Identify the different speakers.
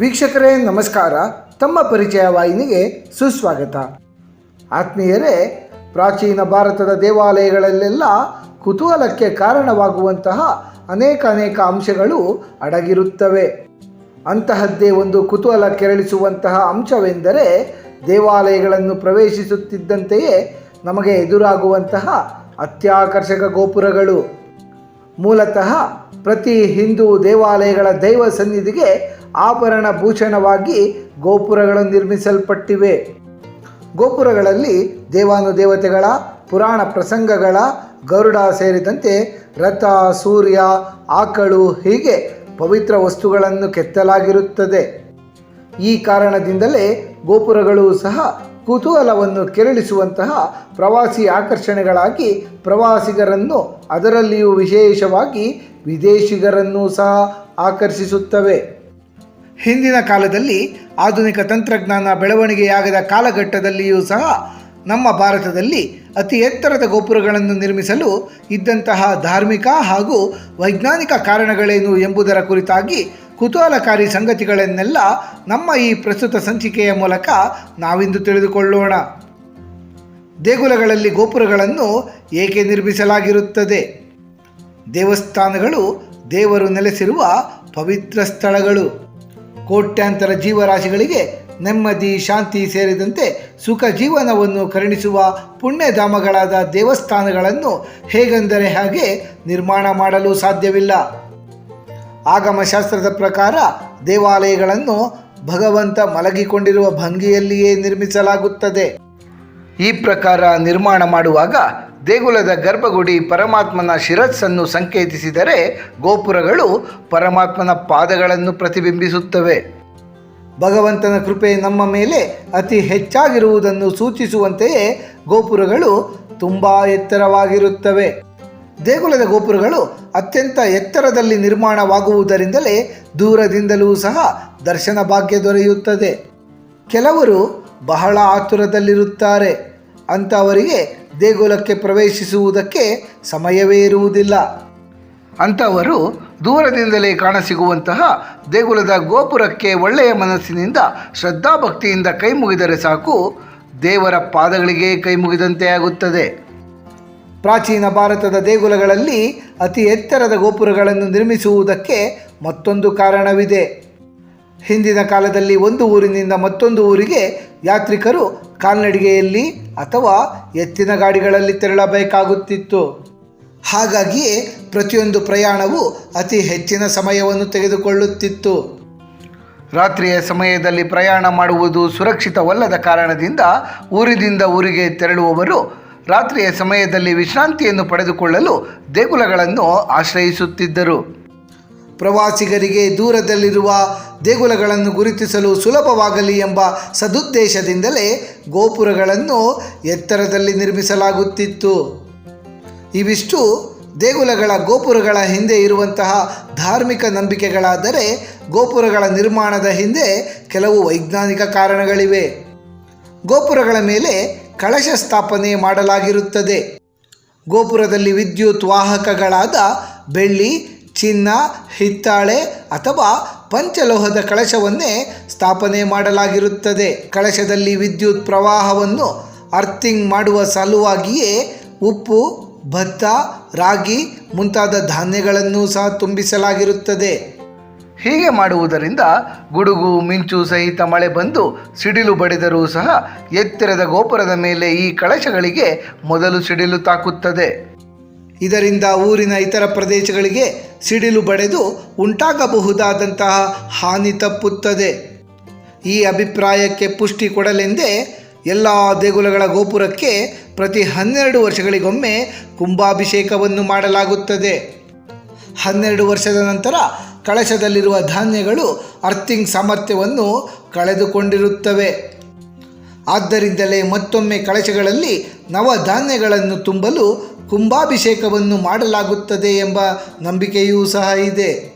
Speaker 1: ವೀಕ್ಷಕರೇ, ನಮಸ್ಕಾರ. ತಮ್ಮ ಪರಿಚಯ ವಾಹಿನಿಗೆ ಸುಸ್ವಾಗತ. ಆತ್ಮೀಯರೇ, ಪ್ರಾಚೀನ ಭಾರತದ ದೇವಾಲಯಗಳಲ್ಲೆಲ್ಲ ಕುತೂಹಲಕ್ಕೆ ಕಾರಣವಾಗುವಂತಹ ಅನೇಕ ಅನೇಕ ಅಂಶಗಳು ಅಡಗಿರುತ್ತವೆ. ಅಂತಹದ್ದೇ ಒಂದು ಕುತೂಹಲ ಕೆರಳಿಸುವಂತಹ ಅಂಶವೆಂದರೆ ದೇವಾಲಯಗಳನ್ನು ಪ್ರವೇಶಿಸುತ್ತಿದ್ದಂತೆಯೇ ನಮಗೆ ಎದುರಾಗುವಂತಹ ಅತ್ಯಾಕರ್ಷಕ ಗೋಪುರಗಳು. ಮೂಲತಃ ಪ್ರತಿ ಹಿಂದೂ ದೇವಾಲಯಗಳ ದೈವ ಸನ್ನಿಧಿಗೆ ಆಭರಣ ಭೂಷಣವಾಗಿ ಗೋಪುರಗಳು ನಿರ್ಮಿಸಲ್ಪಟ್ಟಿವೆ. ಗೋಪುರಗಳಲ್ಲಿ ದೇವಾನುದೇವತೆಗಳ ಪುರಾಣ ಪ್ರಸಂಗಗಳ, ಗರುಡ ಸೇರಿದಂತೆ ರಥ, ಸೂರ್ಯ, ಆಕಳು ಹೀಗೆ ಪವಿತ್ರ ವಸ್ತುಗಳನ್ನು ಕೆತ್ತಲಾಗಿರುತ್ತದೆ. ಈ ಕಾರಣದಿಂದಲೇ ಗೋಪುರಗಳು ಸಹ ಕುತೂಹಲವನ್ನು ಕೆರಳಿಸುವಂತಹ ಪ್ರವಾಸಿ ಆಕರ್ಷಣೆಗಳಾಗಿ ಪ್ರವಾಸಿಗರನ್ನು ಅದರಲ್ಲಿಯೂ ವಿಶೇಷವಾಗಿ ವಿದೇಶಿಗರನ್ನು ಸಹ ಆಕರ್ಷಿಸುತ್ತವೆ. ಹಿಂದಿನ ಕಾಲದಲ್ಲಿ ಆಧುನಿಕ ತಂತ್ರಜ್ಞಾನ ಬೆಳವಣಿಗೆಯಾಗದ ಕಾಲಘಟ್ಟದಲ್ಲಿಯೂ ಸಹ ನಮ್ಮ ಭಾರತದಲ್ಲಿ ಅತಿ ಎತ್ತರದ ಗೋಪುರಗಳನ್ನು ನಿರ್ಮಿಸಲು ಇದ್ದಂತಹ ಧಾರ್ಮಿಕ ಹಾಗೂ ವೈಜ್ಞಾನಿಕ ಕಾರಣಗಳೇನು ಎಂಬುದರ ಕುರಿತಾಗಿ ಕುತೂಹಲಕಾರಿ ಸಂಗತಿಗಳನ್ನೆಲ್ಲ ನಮ್ಮ ಈ ಪ್ರಸ್ತುತ ಸಂಚಿಕೆಯ ಮೂಲಕ ನಾವಿಂದು ತಿಳಿದುಕೊಳ್ಳೋಣ. ದೇಗುಲಗಳಲ್ಲಿ ಗೋಪುರಗಳನ್ನು ಏಕೆ ನಿರ್ಮಿಸಲಾಗಿರುತ್ತದೆ? ದೇವಸ್ಥಾನಗಳು ದೇವರು ನೆಲೆಸಿರುವ ಪವಿತ್ರ ಸ್ಥಳಗಳು. ಕೋಟ್ಯಾಂತರ ಜೀವರಾಶಿಗಳಿಗೆ ನೆಮ್ಮದಿ, ಶಾಂತಿ ಸೇರಿದಂತೆ ಸುಖ ಜೀವನವನ್ನು ಕರುಣಿಸುವ ಪುಣ್ಯಧಾಮಗಳಾದ ದೇವಸ್ಥಾನಗಳನ್ನು ಹೇಗೆಂದರೆ ಹಾಗೆ ನಿರ್ಮಾಣ ಮಾಡಲು ಸಾಧ್ಯವಿಲ್ಲ. ಆಗಮಶಾಸ್ತ್ರದ ಪ್ರಕಾರ ದೇವಾಲಯಗಳನ್ನು ಭಗವಂತ ಮಲಗಿಕೊಂಡಿರುವ ಭಂಗಿಯಲ್ಲಿಯೇ ನಿರ್ಮಿಸಲಾಗುತ್ತದೆ. ಈ ಪ್ರಕಾರ ನಿರ್ಮಾಣ ಮಾಡುವಾಗ ದೇಗುಲದ ಗರ್ಭಗುಡಿ ಪರಮಾತ್ಮನ ಶಿರಸ್ಸನ್ನು ಸಂಕೇತಿಸಿದರೆ ಗೋಪುರಗಳು ಪರಮಾತ್ಮನ ಪಾದಗಳನ್ನು ಪ್ರತಿಬಿಂಬಿಸುತ್ತವೆ. ಭಗವಂತನ ಕೃಪೆ ನಮ್ಮ ಮೇಲೆ ಅತಿ ಹೆಚ್ಚಾಗಿರುವುದನ್ನು ಸೂಚಿಸುವಂತೆಯೇ ಗೋಪುರಗಳು ತುಂಬ ಎತ್ತರವಾಗಿರುತ್ತವೆ. ದೇಗುಲದ ಗೋಪುರಗಳು ಅತ್ಯಂತ ಎತ್ತರದಲ್ಲಿ ನಿರ್ಮಾಣವಾಗುವುದರಿಂದಲೇ ದೂರದಿಂದಲೂ ಸಹ ದರ್ಶನ ಭಾಗ್ಯ ದೊರೆಯುತ್ತದೆ. ಕೆಲವರು ಬಹಳ ಆತುರದಲ್ಲಿರುತ್ತಾರೆ. ಅಂಥವರಿಗೆ ದೇಗುಲಕ್ಕೆ ಪ್ರವೇಶಿಸುವುದಕ್ಕೆ ಸಮಯವೇ ಇರುವುದಿಲ್ಲ. ಅಂಥವರು ದೂರದಿಂದಲೇ ಕಾಣಸಿಗುವಂತಹ ದೇಗುಲದ ಗೋಪುರಕ್ಕೆ ಒಳ್ಳೆಯ ಮನಸ್ಸಿನಿಂದ ಶ್ರದ್ಧಾಭಕ್ತಿಯಿಂದ ಕೈ ಮುಗಿದರೆ ಸಾಕು, ದೇವರ ಪಾದಗಳಿಗೆ ಕೈ ಮುಗಿದಂತೆ ಆಗುತ್ತದೆ. ಪ್ರಾಚೀನ ಭಾರತದ ದೇಗುಲಗಳಲ್ಲಿ ಅತಿ ಎತ್ತರದ ಗೋಪುರಗಳನ್ನು ನಿರ್ಮಿಸುವುದಕ್ಕೆ ಮತ್ತೊಂದು ಕಾರಣವಿದೆ. ಹಿಂದಿನ ಕಾಲದಲ್ಲಿ ಒಂದು ಊರಿನಿಂದ ಮತ್ತೊಂದು ಊರಿಗೆ ಯಾತ್ರಿಕರು ಕಾಲ್ನಡಿಗೆಯಲ್ಲಿ ಅಥವಾ ಎತ್ತಿನ ಗಾಡಿಗಳಲ್ಲಿ ತೆರಳಬೇಕಾಗುತ್ತಿತ್ತು. ಹಾಗಾಗಿಯೇ ಪ್ರತಿಯೊಂದು ಪ್ರಯಾಣವು ಅತಿ ಹೆಚ್ಚಿನ ಸಮಯವನ್ನು ತೆಗೆದುಕೊಳ್ಳುತ್ತಿತ್ತು. ರಾತ್ರಿಯ ಸಮಯದಲ್ಲಿ ಪ್ರಯಾಣ ಮಾಡುವುದು ಸುರಕ್ಷಿತವಲ್ಲದ ಕಾರಣದಿಂದ ಊರಿನಿಂದ ಊರಿಗೆ ತೆರಳುವವರು ರಾತ್ರಿಯ ಸಮಯದಲ್ಲಿ ವಿಶ್ರಾಂತಿಯನ್ನು ಪಡೆದುಕೊಳ್ಳಲು ದೇಗುಲಗಳನ್ನು ಆಶ್ರಯಿಸುತ್ತಿದ್ದರು. ಪ್ರವಾಸಿಗರಿಗೆ ದೂರದಲ್ಲಿರುವ ದೇಗುಲಗಳನ್ನು ಗುರುತಿಸಲು ಸುಲಭವಾಗಲಿ ಎಂಬ ಸದುದ್ದೇಶದಿಂದಲೇ ಗೋಪುರಗಳನ್ನು ಎತ್ತರದಲ್ಲಿ ನಿರ್ಮಿಸಲಾಗುತ್ತಿತ್ತು. ಇವಿಷ್ಟು ದೇಗುಲಗಳ ಗೋಪುರಗಳ ಹಿಂದೆ ಇರುವಂತಹ ಧಾರ್ಮಿಕ ನಂಬಿಕೆಗಳಾದರೆ ಗೋಪುರಗಳ ನಿರ್ಮಾಣದ ಹಿಂದೆ ಕೆಲವು ವೈಜ್ಞಾನಿಕ ಕಾರಣಗಳಿವೆ. ಗೋಪುರಗಳ ಮೇಲೆ ಕಳಶ ಸ್ಥಾಪನೆ ಮಾಡಲಾಗಿರುತ್ತದೆ. ಗೋಪುರದಲ್ಲಿ ವಿದ್ಯುತ್ ವಾಹಕಗಳಾದ ಬೆಳ್ಳಿ, ಚಿನ್ನ, ಹಿತ್ತಾಳೆ ಅಥವಾ ಪಂಚಲೋಹದ ಕಳಶವನ್ನೇ ಸ್ಥಾಪನೆ ಮಾಡಲಾಗಿರುತ್ತದೆ. ಕಳಶದಲ್ಲಿ ವಿದ್ಯುತ್ ಪ್ರವಾಹವನ್ನು ಅರ್ಥಿಂಗ್ ಮಾಡುವ ಸಲುವಾಗಿಯೇ ಉಪ್ಪು, ಭತ್ತ, ರಾಗಿ ಮುಂತಾದ ಧಾನ್ಯಗಳನ್ನು ಸಹ ತುಂಬಿಸಲಾಗಿರುತ್ತದೆ. ಹೀಗೆ ಮಾಡುವುದರಿಂದ ಗುಡುಗು, ಮಿಂಚು ಸಹಿತ ಮಳೆ ಬಂದು ಸಿಡಿಲು ಬಡಿದರೂ ಸಹ ಎತ್ತರದ ಗೋಪುರದ ಮೇಲೆ ಈ ಕಳಶಗಳಿಗೆ ಮೊದಲು ಸಿಡಿಲು ತಾಕುತ್ತದೆ. ಇದರಿಂದ ಊರಿನ ಇತರ ಪ್ರದೇಶಗಳಿಗೆ ಸಿಡಿಲು ಬಡೆದು ಉಂಟಾಗಬಹುದಾದಂತಹ ಹಾನಿ ತಪ್ಪುತ್ತದೆ. ಈ ಅಭಿಪ್ರಾಯಕ್ಕೆ ಪುಷ್ಟಿ ಕೊಡಲೆಂದೇ ಎಲ್ಲ ದೇಗುಲಗಳ ಗೋಪುರಕ್ಕೆ ಪ್ರತಿ ಹನ್ನೆರಡು ವರ್ಷಗಳಿಗೊಮ್ಮೆ ಕುಂಭಾಭಿಷೇಕವನ್ನು ಮಾಡಲಾಗುತ್ತದೆ. ಹನ್ನೆರಡು ವರ್ಷದ ನಂತರ ಕಳಶದಲ್ಲಿರುವ ಧಾನ್ಯಗಳು ಅರ್ಥಿಂಗ್ ಸಾಮರ್ಥ್ಯವನ್ನು ಕಳೆದುಕೊಂಡಿರುತ್ತವೆ. ಆದ್ದರಿಂದಲೇ ಮತ್ತೊಮ್ಮೆ ಕಳಶಗಳಲ್ಲಿ ನವಧಾನ್ಯಗಳನ್ನು ತುಂಬಲು ಕುಂಭಾಭಿಷೇಕವನ್ನು ಮಾಡಲಾಗುತ್ತದೆ ಎಂಬ ನಂಬಿಕೆಯೂ ಸಹ ಇದೆ.